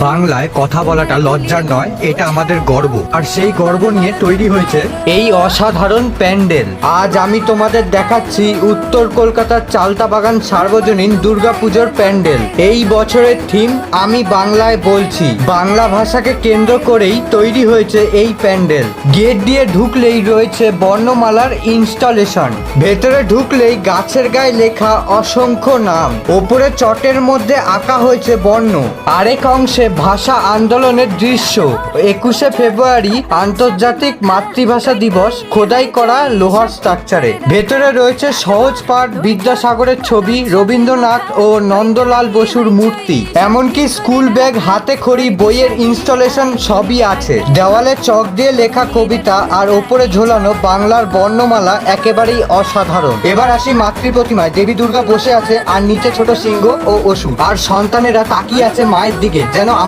বাংলায় কথা বলাটা লজ্জার নয়, এটা আমাদের গর্ব। আর সেই গর্ব নিয়ে তৈরি হয়েছে এই অসাধারণ প্যান্ডেল। আজ আমি তোমাদের দেখাচ্ছি উত্তর কলকাতার চালতা বাগান সার্বজনীন দুর্গাপুজোর প্যান্ডেল। এই বছরের থিম আমি বাংলায় বলছি। বাংলা ভাষাকে কেন্দ্র করেই তৈরি হয়েছে এই প্যান্ডেল। গেট দিয়ে ঢুকলেই রয়েছে বর্ণমালার ইনস্টলেশন। ভেতরে ঢুকলেই গাছের গায়ে লেখা অসংখ্য নাম। ওপরে চটের মধ্যে আঁকা হয়েছে বর্ণ। আরেক অংশে ভাষা আন্দোলনের দৃশ্য। একুশে ফেব্রুয়ারি আন্তর্জাতিক মাতৃভাষা দিবস খোদাই করা লোহার স্ট্রাকচারে। ভেতরে রয়েছে সহজ পাঠ, বিদ্যাসাগরের ছবি, রবীন্দ্রনাথ ও নন্দলাল বসুর মূর্তি। এমনকি স্কুল ব্যাগ, হাতে খড়ি, বইয়ের ইনস্টলেশন সবই আছে। দেওয়ালে চক দিয়ে লেখা কবিতা আর ওপরে ঝোলানো বাংলার বর্ণমালা একেবারেই অসাধারণ। এবার আসি মাতৃ প্রতিমায় দেবী দুর্গা বসে আছে আর নিচে ছোট সিংহ ও অসুর। আর সন্তানেরা তাকিয়ে আছে মায়ের দিকে, যেন